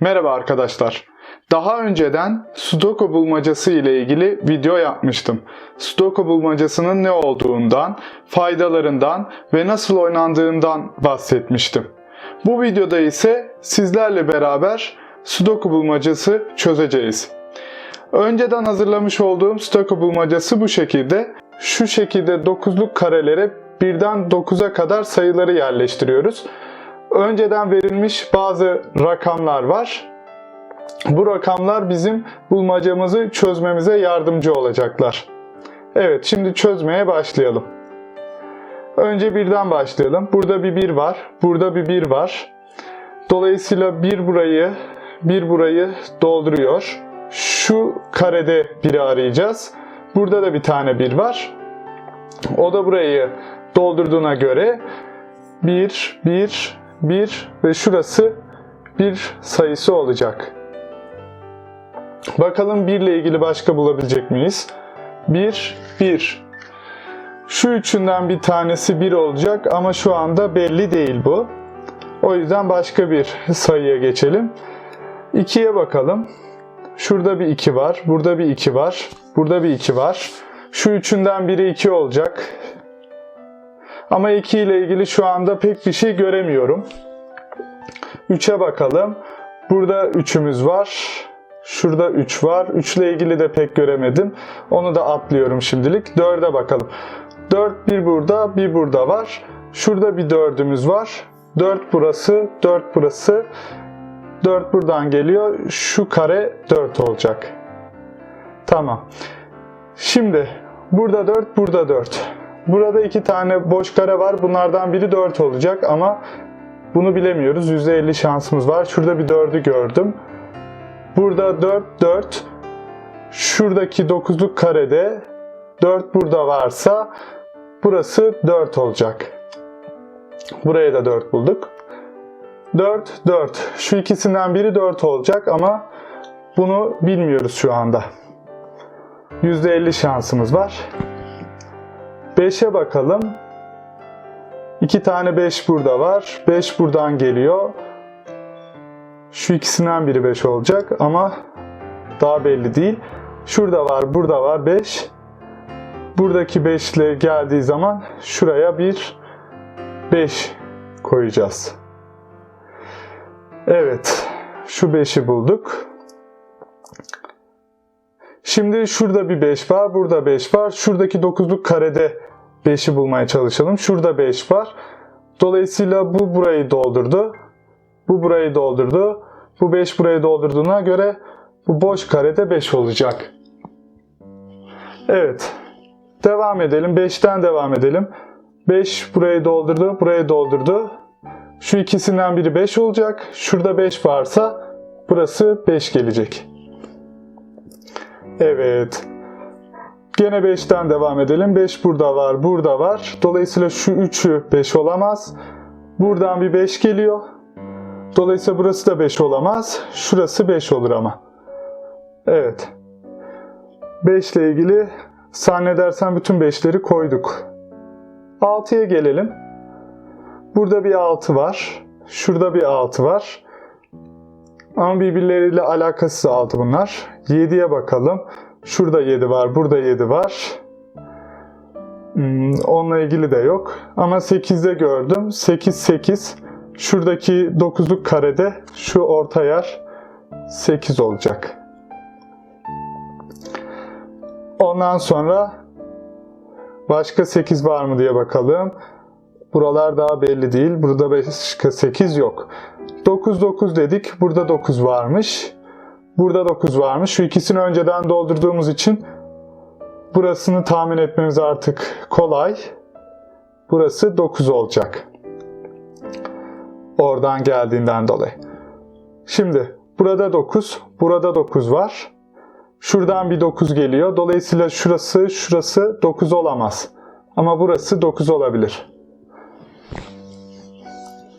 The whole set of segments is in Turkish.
Merhaba arkadaşlar. Daha önceden Sudoku bulmacası ile ilgili video yapmıştım. Sudoku bulmacasının ne olduğundan, faydalarından ve nasıl oynandığından bahsetmiştim. Bu videoda ise sizlerle beraber Sudoku bulmacası çözeceğiz. Önceden hazırlamış olduğum Sudoku bulmacası bu şekilde. Şu şekilde 9'luk karelere birden 9'a kadar sayıları yerleştiriyoruz. Önceden verilmiş bazı rakamlar var. Bu rakamlar bizim bulmacamızı çözmemize yardımcı olacaklar. Evet, şimdi çözmeye başlayalım. Önce birden başlayalım. Burada bir 1 var, burada bir 1 var. Dolayısıyla bir burayı, bir burayı dolduruyor. Şu karede biri arayacağız. Burada da bir tane 1 var. O da burayı doldurduğuna göre 1, 1, 1 ve şurası bir sayısı olacak. Bakalım 1 ile ilgili başka bulabilecek miyiz? 1, 1. Şu üçünden bir tanesi 1 olacak ama şu anda belli değil bu. O yüzden başka bir sayıya geçelim. 2'ye bakalım. Şurada bir 2 var, burada bir 2 var, burada bir 2 var. Şu üçünden biri 2 olacak. Ama 2 ile ilgili şu anda pek bir şey göremiyorum. 3'e bakalım. Burada 3'ümüz var. Şurada 3 var. 3 ile ilgili de pek göremedim. Onu da atlıyorum şimdilik. 4'e bakalım. 4 bir burada, bir burada var. Şurada bir 4'ümüz var. 4 burası, 4 burası. 4 buradan geliyor. Şu kare 4 olacak. Tamam. Şimdi burada 4, burada 4. Burada iki tane boş kare var. Bunlardan biri 4 olacak ama bunu bilemiyoruz. %50 şansımız var. Şurada bir 4'ü gördüm. Burada 4, 4. Şuradaki 9'luk karede 4 burada varsa burası 4 olacak. Buraya da 4 bulduk. 4, 4. Şu ikisinden biri 4 olacak ama bunu bilmiyoruz şu anda. %50 şansımız var. 5'e bakalım. 2 tane 5 burada var. 5 buradan geliyor. Şu ikisinden biri 5 olacak ama daha belli değil. Şurada var, burada var 5. Buradaki 5 ile geldiği zaman şuraya bir 5 koyacağız. Evet, şu 5'i bulduk. Şimdi şurada bir 5 var, burada 5 var. Şuradaki 9'luk karede 5'i bulmaya çalışalım. Şurada 5 var. Dolayısıyla bu burayı doldurdu. Bu burayı doldurdu. Bu 5 burayı doldurduğuna göre bu boş karede 5 olacak. Evet. Devam edelim. 5'ten devam edelim. 5 burayı doldurdu, burayı doldurdu. Şu ikisinden biri 5 olacak. Şurada 5 varsa burası 5 gelecek. Evet. Gene 5'ten devam edelim. 5 burada var, burada var. Dolayısıyla şu 3'ü 5 olamaz. Buradan bir 5 geliyor. Dolayısıyla burası da 5 olamaz. Şurası 5 olur ama. Evet. 5 ile ilgili zannedersem bütün 5'leri koyduk. 6'ya gelelim. Burada bir 6 var. Şurada bir 6 var. Ama birbirleriyle alakasız 6 bunlar. 7'ye bakalım. Şurada 7 var, burada 7 var. Hmm, onunla ilgili de yok. Ama 8'de gördüm. 8, 8. Şuradaki 9'luk karede şu orta yer 8 olacak. Ondan sonra başka 8 var mı diye bakalım. Buralar daha belli değil. Burada başka 8 yok. 9, 9 dedik. Burada 9 varmış. Burada 9 varmış. Şu ikisini önceden doldurduğumuz için burasını tahmin etmemiz artık kolay. Burası 9 olacak. Oradan geldiğinden dolayı. Şimdi burada 9, burada 9 var. Şuradan bir 9 geliyor. Dolayısıyla şurası, şurası 9 olamaz. Ama burası 9 olabilir.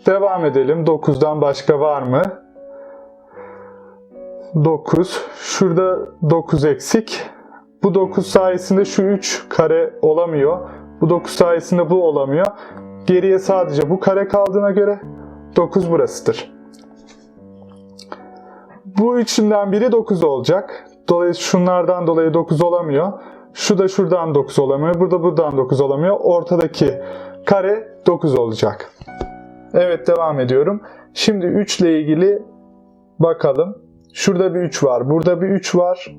Devam edelim. 9'dan başka var mı? 9. Şurada 9 eksik. Bu 9 sayesinde şu 3 kare olamıyor. Bu 9 sayesinde bu olamıyor. Geriye sadece bu kare kaldığına göre 9 burasıdır. Bu üçünden biri 9 olacak. Dolayısıyla şunlardan dolayı 9 olamıyor. Şu da şuradan 9 olamıyor. Burada buradan 9 olamıyor. Ortadaki kare 9 olacak. Evet devam ediyorum. Şimdi 3 ile ilgili bakalım. Şurada bir 3 var. Burada bir 3 var.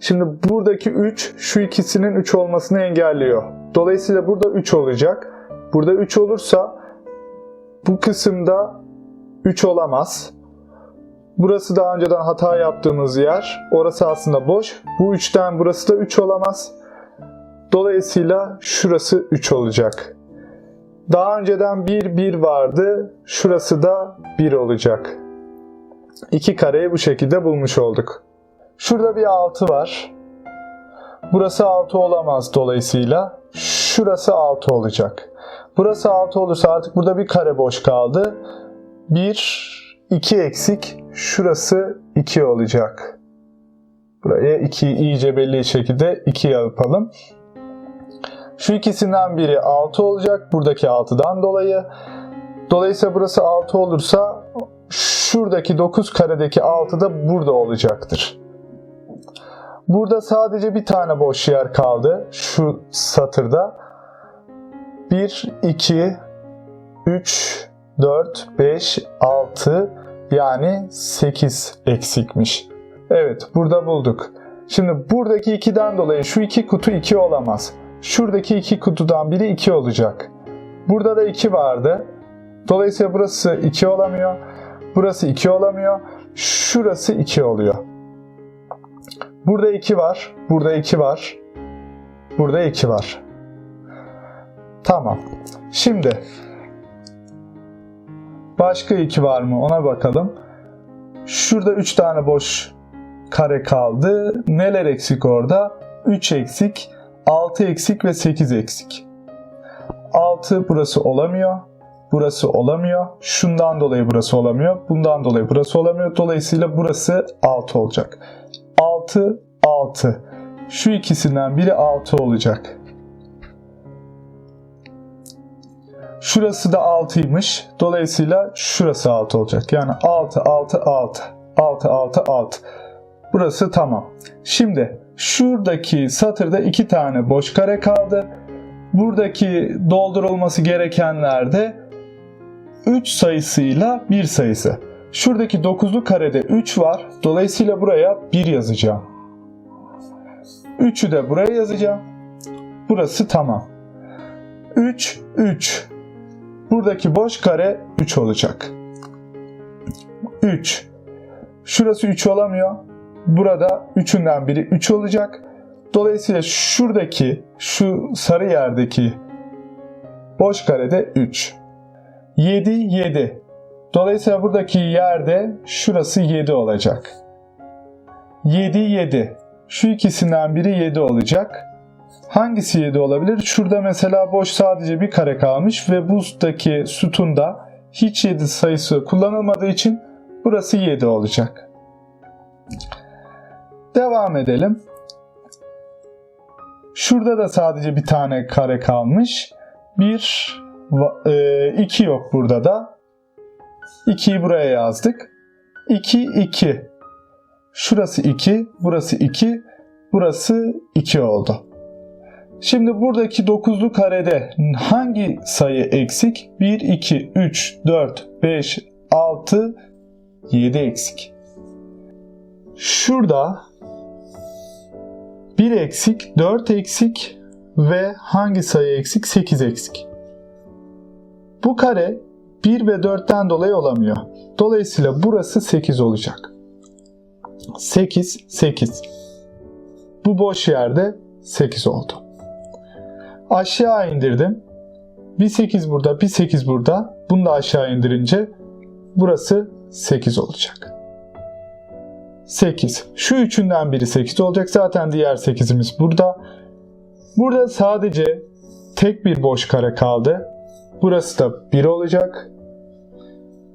Şimdi buradaki 3 şu ikisinin 3 olmasını engelliyor. Dolayısıyla burada 3 olacak. Burada 3 olursa bu kısımda 3 olamaz. Burası daha önceden hata yaptığımız yer. Orası aslında boş. Bu 3'ten burası da 3 olamaz. Dolayısıyla şurası 3 olacak. Daha önceden 1 1 vardı. Şurası da 1 olacak. İki kareyi bu şekilde bulmuş olduk. Şurada bir 6 var. Burası 6 olamaz dolayısıyla. Şurası 6 olacak. Burası 6 olursa artık burada bir kare boş kaldı. 1, 2 eksik. Şurası 2 olacak. Buraya 2'yi iyice belli şekilde 2 yapalım. Şu ikisinden biri 6 olacak. Buradaki 6'dan dolayı. Dolayısıyla burası 6 olursa şuradaki 9 karedeki 6 da burada olacaktır. Burada sadece bir tane boş yer kaldı. Şu satırda. 1, 2, 3, 4, 5, 6 yani 8 eksikmiş. Evet burada bulduk. Şimdi buradaki 2'den dolayı şu iki kutu 2 olamaz. Şuradaki iki kutudan biri 2 olacak. Burada da 2 vardı. Dolayısıyla burası 2 olamıyor. Burası 2 olamıyor. Şurası 2 oluyor. Burada 2 var. Burada 2 var. Burada 2 var. Tamam. Şimdi başka 2 var mı ona bakalım. Şurada 3 tane boş kare kaldı. Neler eksik orada? 3 eksik, 6 eksik ve 8 eksik. 6 burası olamıyor. Burası olamıyor. Şundan dolayı burası olamıyor. Bundan dolayı burası olamıyor. Dolayısıyla burası 6 olacak. 6, 6. Şu ikisinden biri 6 olacak. Şurası da 6'ymış. Dolayısıyla şurası 6 olacak. Yani 6, 6, 6. 6, 6, 6. Burası tamam. Şimdi şuradaki satırda iki tane boş kare kaldı. Buradaki doldurulması gerekenler de 3 sayısıyla 1 sayısı. Şuradaki 9'lu karede 3 var. Dolayısıyla buraya 1 yazacağım. 3'ü de buraya yazacağım. Burası tamam. 3, 3. Buradaki boş kare 3 olacak. 3. Şurası 3 olamıyor. Burada 3'ünden biri 3 olacak. Dolayısıyla şuradaki, şu sarı yerdeki boş karede 3. 7, 7. Dolayısıyla buradaki yerde şurası 7 olacak. 7, 7. Şu ikisinden biri 7 olacak. Hangisi 7 olabilir? Şurada mesela boş sadece bir kare kalmış ve buzdaki sütunda hiç 7 sayısı kullanılmadığı için burası 7 olacak. Devam edelim. Şurada da sadece bir tane kare kalmış. 1, 2 e, yok burada da. 2'yi buraya yazdık. 2, 2. Şurası 2, burası 2, burası 2 oldu. Şimdi buradaki 9'lu karede hangi sayı eksik? 1, 2, 3, 4, 5, 6, 7 eksik. Şurada 1 eksik, 4 eksik ve hangi sayı eksik? 8 eksik. Bu kare 1 ve 4'ten dolayı olamıyor. Dolayısıyla burası 8 olacak. 8, 8. Bu boş yerde 8 oldu. Aşağı indirdim. Bir 8 burada, bir 8 burada. Bunu da aşağı indirince burası 8 olacak. 8. Şu üçünden biri 8 olacak. Zaten diğer 8'imiz burada. Burada sadece tek bir boş kare kaldı. Burası da 1 olacak.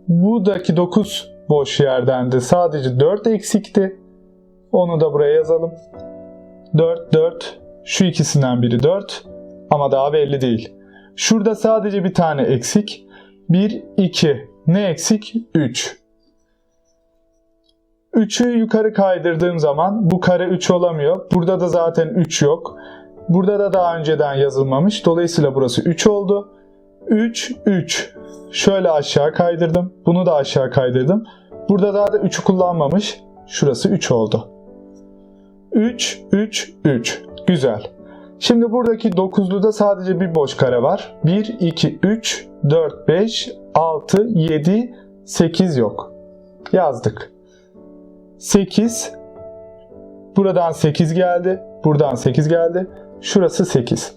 Buradaki 9 boş yerden de sadece 4 eksikti. Onu da buraya yazalım. 4, 4. Şu ikisinden biri 4. Ama daha belli değil. Şurada sadece bir tane eksik. 1, 2. Ne eksik? 3. 3'ü yukarı kaydırdığım zaman bu kare 3 olamıyor. Burada da zaten 3 yok. Burada da daha önceden yazılmamış. Dolayısıyla burası 3 oldu. 3, 3. Şöyle aşağı kaydırdım. Bunu da aşağı kaydırdım. Burada daha da 3'ü kullanmamış. Şurası 3 oldu. 3, 3, 3. Güzel. Şimdi buradaki dokuzluda sadece bir boş kare var. 1, 2, 3, 4, 5, 6, 7, 8 yok. Yazdık. 8. Buradan 8 geldi. Buradan 8 geldi. Şurası 8.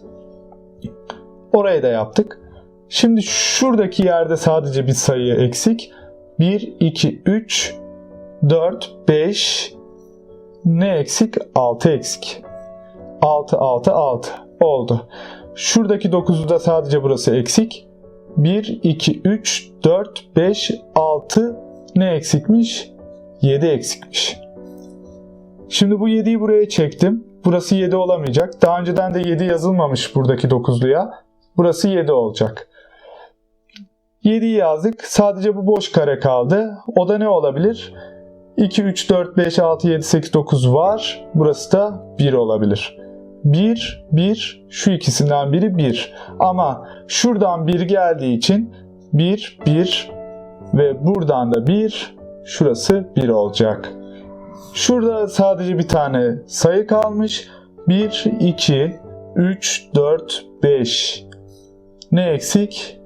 Orayı da yaptık. Şimdi şuradaki yerde sadece bir sayı eksik. 1, 2, 3, 4, 5, ne eksik? 6 eksik. 6, 6, 6 oldu. Şuradaki 9'u da sadece burası eksik. 1, 2, 3, 4, 5, 6 ne eksikmiş? 7 eksikmiş. Şimdi bu 7'yi buraya çektim. Burası 7 olamayacak. Daha önceden de 7 yazılmamış buradaki 9'luya. Burası 7 olacak. 7'yi yazdık. Sadece bu boş kare kaldı. O da ne olabilir? 2, 3, 4, 5, 6, 7, 8, 9 var. Burası da 1 olabilir. 1, 1, şu ikisinden biri 1. Ama şuradan 1 geldiği için 1, 1 ve buradan da 1, şurası 1 olacak. Şurada sadece bir tane sayı kalmış. 1, 2, 3, 4, 5. Ne eksik?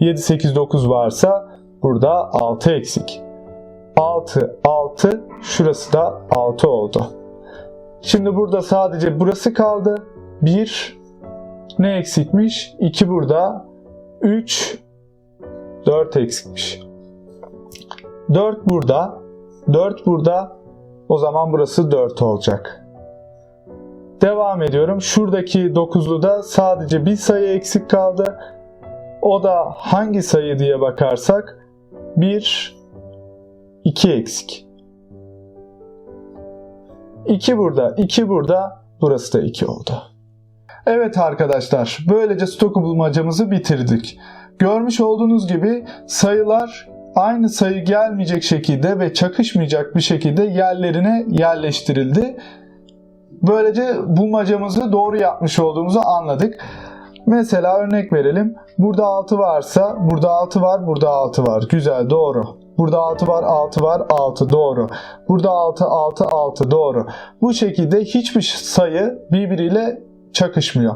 7, 8, 9 varsa burada 6 eksik. 6, 6, şurası da 6 oldu. Şimdi burada sadece burası kaldı. 1, ne eksikmiş? 2 burada, 3, 4 eksikmiş. 4 burada, 4 burada, o zaman burası 4 olacak. Devam ediyorum. Şuradaki 9'luda sadece bir sayı eksik kaldı. O da hangi sayı diye bakarsak 1, 2 eksik. 2 burada, 2 burada, burası da 2 oldu. Evet arkadaşlar, böylece stoku bulmacamızı bitirdik. Görmüş olduğunuz gibi sayılar aynı sayı gelmeyecek şekilde ve çakışmayacak bir şekilde yerlerine yerleştirildi. Böylece bulmacamızı doğru yapmış olduğumuzu anladık. Mesela örnek verelim. Burada 6 varsa burada 6 var, burada 6 var. Güzel, doğru. Burada 6 var, 6 var, 6 doğru. Burada 6, 6, 6 doğru. Bu şekilde hiçbir sayı birbiriyle çakışmıyor.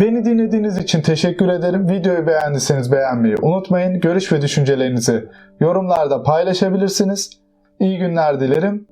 Beni dinlediğiniz için teşekkür ederim. Videoyu beğendiyseniz beğenmeyi unutmayın. Görüş ve düşüncelerinizi yorumlarda paylaşabilirsiniz. İyi günler dilerim.